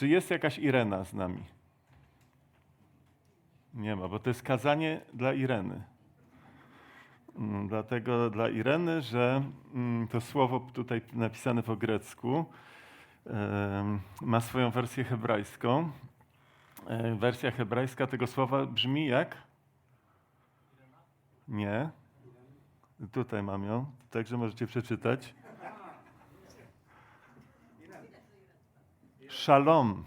Czy jest jakaś Irena z nami? Nie ma, bo to jest kazanie dla Ireny. Mm, Dlatego dla Ireny, że mm, to słowo tutaj napisane po grecku ma swoją wersję hebrajską. E, Wersja hebrajska tego słowa brzmi jak? Nie. Tutaj mam ją, także możecie przeczytać. Shalom.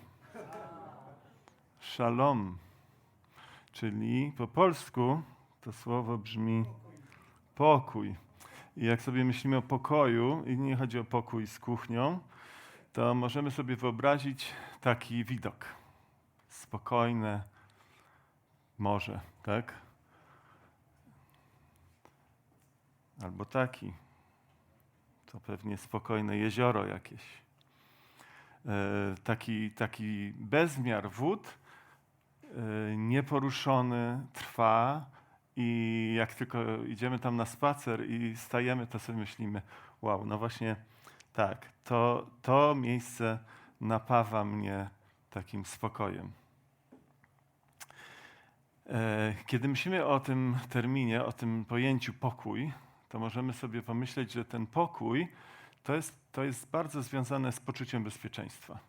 Shalom. Czyli po polsku to słowo brzmi pokój. I jak sobie myślimy o pokoju, i nie chodzi o pokój z kuchnią, to możemy sobie wyobrazić taki widok. Spokojne morze, tak? Albo taki. To pewnie spokojne jezioro jakieś. E, taki, taki bezmiar wód e, nieporuszony trwa i jak tylko idziemy tam na spacer i stajemy, to sobie myślimy, wow, no właśnie tak, to, to miejsce napawa mnie takim spokojem. E, Kiedy myślimy o tym terminie, o tym pojęciu pokój, to możemy sobie pomyśleć, że ten pokój to jest, to jest bardzo związane z poczuciem bezpieczeństwa.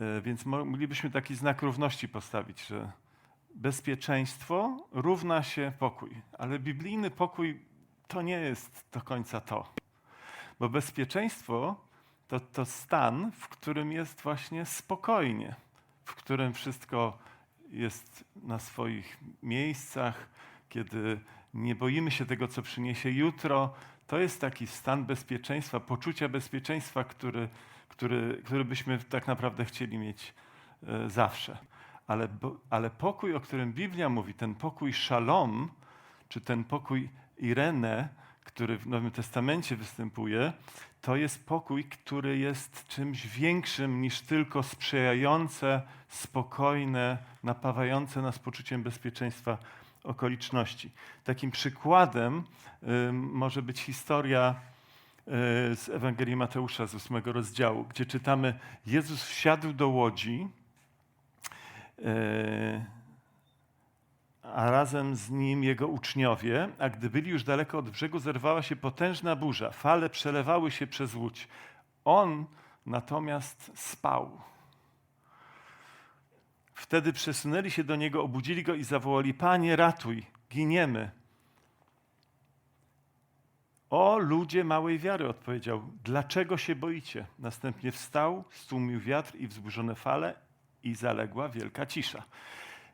E, Więc mo- moglibyśmy taki znak równości postawić, że bezpieczeństwo równa się pokój, ale biblijny pokój to nie jest do końca to. Bo bezpieczeństwo to, to stan, w którym jest właśnie spokojnie, w którym wszystko jest na swoich miejscach, kiedy nie boimy się tego, co przyniesie jutro. To jest taki stan bezpieczeństwa, poczucia bezpieczeństwa, który, który, który byśmy tak naprawdę chcieli mieć e, zawsze. Ale, ale pokój, o którym Biblia mówi, ten pokój szalom, czy ten pokój Irene, który w Nowym Testamencie występuje, to jest pokój, który jest czymś większym niż tylko sprzyjające, spokojne, napawające nas poczuciem bezpieczeństwa okoliczności. Takim przykładem może być historia y, z Ewangelii Mateusza z ósmego rozdziału, gdzie czytamy: Jezus wsiadł do łodzi, y, a razem z nim jego uczniowie, a gdy byli już daleko od brzegu, zerwała się potężna burza. Fale przelewały się przez łódź. On natomiast spał. Wtedy przesunęli się do niego, obudzili go i zawołali: Panie, ratuj, giniemy. O ludzie małej wiary, odpowiedział: Dlaczego się boicie? Następnie wstał, stłumił wiatr i wzburzone fale, i zaległa wielka cisza.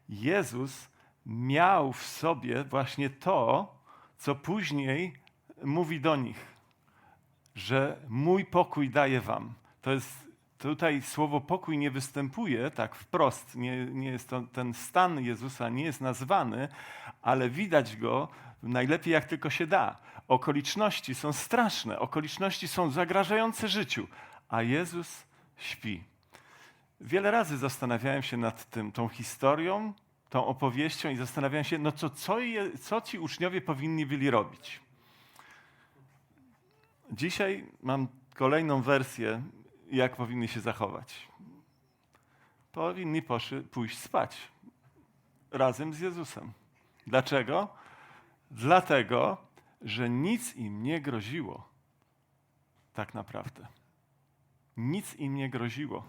Jezus miał w sobie właśnie to, co później mówi do nich, że mój pokój daję wam. To jest tutaj słowo pokój nie występuje tak wprost, nie, nie jest to, ten stan Jezusa nie jest nazwany, ale widać go najlepiej jak tylko się da. Okoliczności są straszne, okoliczności są zagrażające życiu, a Jezus śpi. Wiele razy zastanawiałem się nad tym, tą historią, tą opowieścią i zastanawiałem się, no co, co, je, co ci uczniowie powinni byli robić. Dzisiaj mam kolejną wersję, jak powinni się zachować. Powinni poszy, pójść spać razem z Jezusem. Dlaczego? Dlatego, że nic im nie groziło. Tak naprawdę. Nic im nie groziło.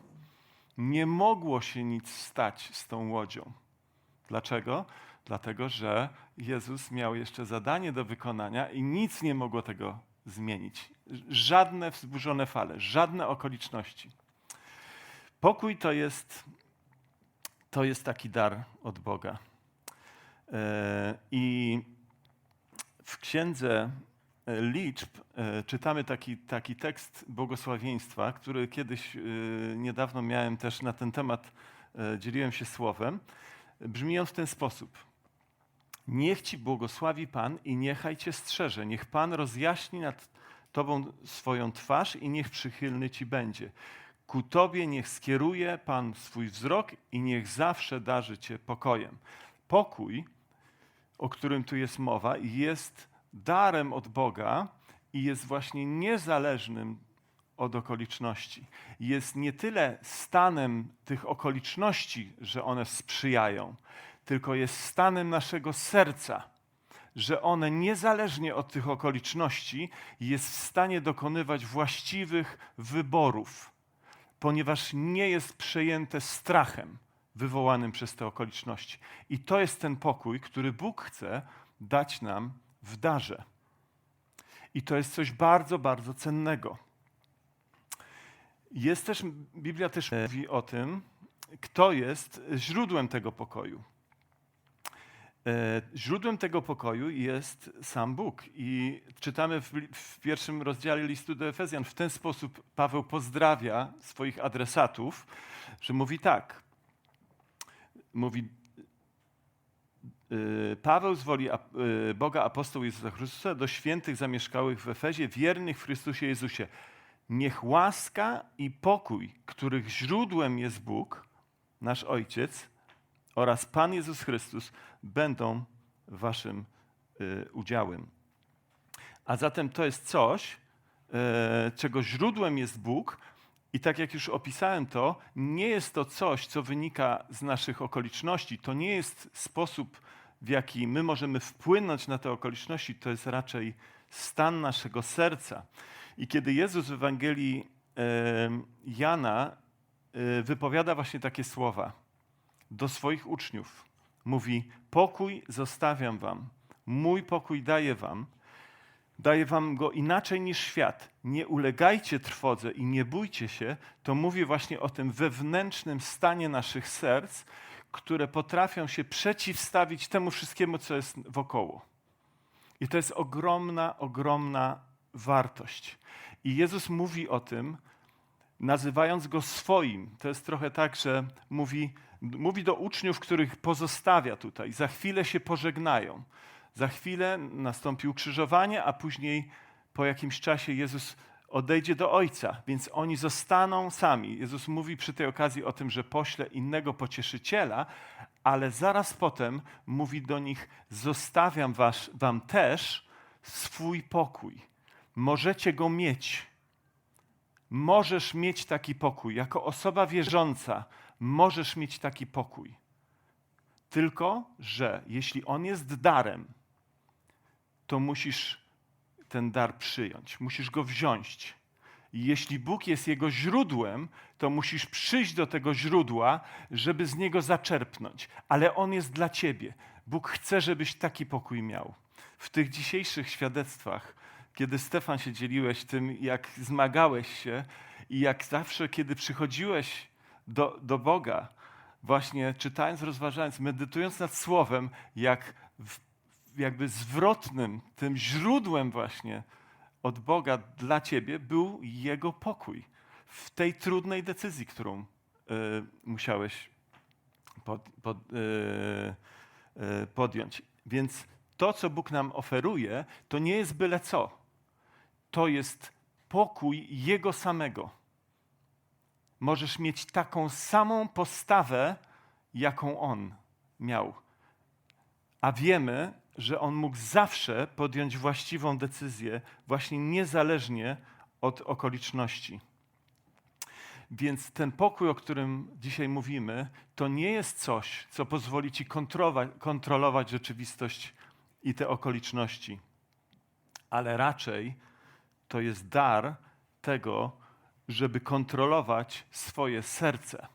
Nie mogło się nic stać z tą łodzią. Dlaczego? Dlatego, że Jezus miał jeszcze zadanie do wykonania i nic nie mogło tego zmienić. Żadne wzburzone fale, żadne okoliczności. Pokój to jest, to jest taki dar od Boga. E, I w księdze e, liczb e, czytamy taki, taki tekst błogosławieństwa, który kiedyś niedawno miałem też na ten temat, dzieliłem się słowem. Brzmi on w ten sposób. Niech ci błogosławi Pan i niechaj cię strzeże. Niech Pan rozjaśni nad tobą swoją twarz i niech przychylny ci będzie. Ku tobie niech skieruje Pan swój wzrok i niech zawsze darzy cię pokojem. Pokój, o którym tu jest mowa, jest darem od Boga i jest właśnie niezależnym od okoliczności. Jest nie tyle stanem tych okoliczności, że one sprzyjają, tylko jest stanem naszego serca, że one niezależnie od tych okoliczności jest w stanie dokonywać właściwych wyborów, ponieważ nie jest przejęte strachem wywołanym przez te okoliczności. I to jest ten pokój, który Bóg chce dać nam w darze. I to jest coś bardzo, bardzo cennego. Jest też, Biblia też mówi o tym, kto jest źródłem tego pokoju. E, Źródłem tego pokoju jest sam Bóg. I czytamy w, w pierwszym rozdziale listu do Efezjan, w ten sposób Paweł pozdrawia swoich adresatów, że mówi tak. Mówi, y, Paweł z woli y, Boga apostoł Jezusa Chrystusa do świętych zamieszkałych w Efezie, wiernych w Chrystusie Jezusie. Niech łaska i pokój, których źródłem jest Bóg, nasz Ojciec oraz Pan Jezus Chrystus, będą waszym y, udziałem. A zatem to jest coś, e, czego źródłem jest Bóg, i tak jak już opisałem to, nie jest to coś, co wynika z naszych okoliczności. To nie jest sposób, w jaki my możemy wpłynąć na te okoliczności, to jest raczej stan naszego serca. I kiedy Jezus w Ewangelii Jana e, wypowiada właśnie takie słowa do swoich uczniów, mówi: Pokój zostawiam wam, mój pokój daję wam. Daję wam go inaczej niż świat. Nie ulegajcie trwodze i nie bójcie się. To mówi właśnie o tym wewnętrznym stanie naszych serc, które potrafią się przeciwstawić temu wszystkiemu, co jest wokoło. I to jest ogromna, ogromna wartość. I Jezus mówi o tym, nazywając go swoim. To jest trochę tak, że mówi, mówi do uczniów, których pozostawia tutaj. Za chwilę się pożegnają. Za chwilę nastąpi ukrzyżowanie, a później po jakimś czasie Jezus odejdzie do Ojca, więc oni zostaną sami. Jezus mówi przy tej okazji o tym, że pośle innego pocieszyciela, ale zaraz potem mówi do nich: Zostawiam was, wam też swój pokój. Możecie go mieć. Możesz mieć taki pokój. Jako osoba wierząca możesz mieć taki pokój. Tylko, że jeśli on jest darem, to musisz ten dar przyjąć, musisz go wziąć. Jeśli Bóg jest jego źródłem, to musisz przyjść do tego źródła, żeby z niego zaczerpnąć. Ale on jest dla ciebie. Bóg chce, żebyś taki pokój miał. W tych dzisiejszych świadectwach, kiedy Stefan się dzieliłeś tym, jak zmagałeś się i jak zawsze, kiedy przychodziłeś do, do Boga, właśnie czytając, rozważając, medytując nad Słowem, jak w, jakby zwrotnym, tym źródłem właśnie od Boga dla ciebie był Jego pokój w tej trudnej decyzji, którą y, musiałeś pod, pod, y, y, podjąć. Więc to, co Bóg nam oferuje, to nie jest byle co. To jest pokój Jego samego. Możesz mieć taką samą postawę, jaką On miał. A wiemy, że On mógł zawsze podjąć właściwą decyzję, właśnie niezależnie od okoliczności. Więc ten pokój, o którym dzisiaj mówimy, to nie jest coś, co pozwoli ci kontrolować, rzeczywistość i te okoliczności, ale raczej to jest dar tego, żeby kontrolować swoje serce.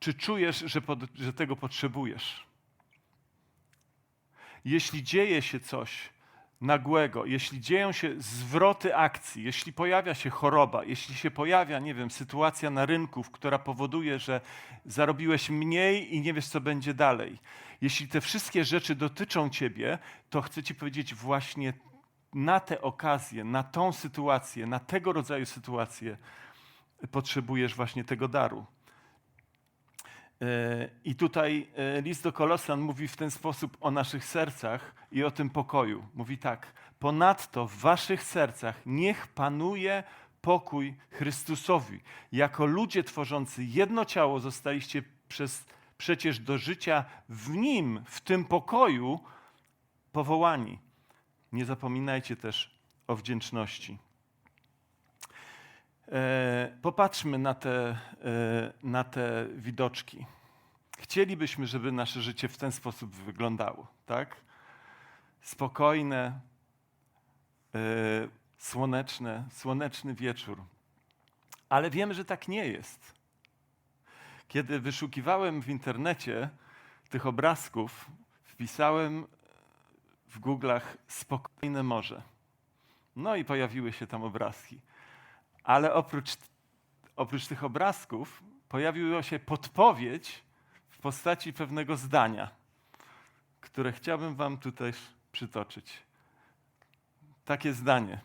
Czy czujesz, że, pod, że tego potrzebujesz? Jeśli dzieje się coś nagłego, jeśli dzieją się zwroty akcji, jeśli pojawia się choroba, jeśli się pojawia, nie wiem, sytuacja na rynku, która powoduje, że zarobiłeś mniej i nie wiesz, co będzie dalej. Jeśli te wszystkie rzeczy dotyczą ciebie, to chcę ci powiedzieć właśnie na te okazje, na tą sytuację, na tego rodzaju sytuacje potrzebujesz właśnie tego daru. E, I tutaj e, list do Kolosan mówi w ten sposób o naszych sercach i o tym pokoju. Mówi tak: Ponadto w waszych sercach niech panuje pokój Chrystusowi. Jako ludzie tworzący jedno ciało zostaliście przez, przecież do życia w nim, w tym pokoju powołani. Nie zapominajcie też o wdzięczności. E, Popatrzmy na te, e, na te widoczki. Chcielibyśmy, żeby nasze życie w ten sposób wyglądało, tak? Spokojne, e, słoneczne, słoneczny wieczór. Ale wiemy, że tak nie jest. Kiedy wyszukiwałem w internecie tych obrazków, wpisałem w Google'ach spokojne morze. No i pojawiły się tam obrazki. Ale oprócz, oprócz tych obrazków pojawiła się podpowiedź w postaci pewnego zdania, które chciałbym Wam tutaj przytoczyć. Takie zdanie.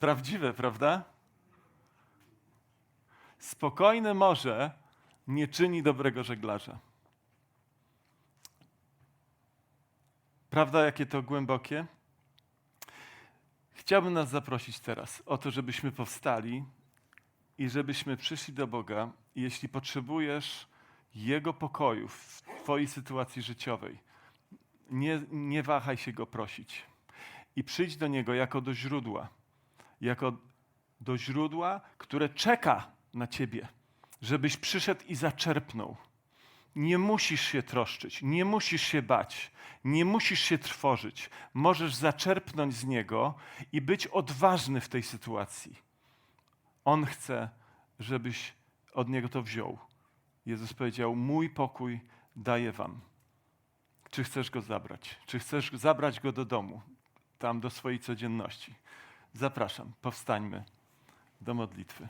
Prawdziwe, prawda? Spokojne morze nie czyni dobrego żeglarza. Prawda, jakie to głębokie? Chciałbym nas zaprosić teraz o to, żebyśmy powstali i żebyśmy przyszli do Boga. Jeśli potrzebujesz Jego pokoju w Twojej sytuacji życiowej, nie, nie wahaj się Go prosić. I przyjdź do Niego jako do źródła. Jako do źródła, które czeka na Ciebie, żebyś przyszedł i zaczerpnął. Nie musisz się troszczyć, nie musisz się bać, nie musisz się trwożyć. Możesz zaczerpnąć z Niego i być odważny w tej sytuacji. On chce, żebyś od Niego to wziął. Jezus powiedział: Mój pokój daję Wam. Czy chcesz go zabrać? Czy chcesz zabrać go do domu, tam do swojej codzienności? Zapraszam, powstańmy do modlitwy.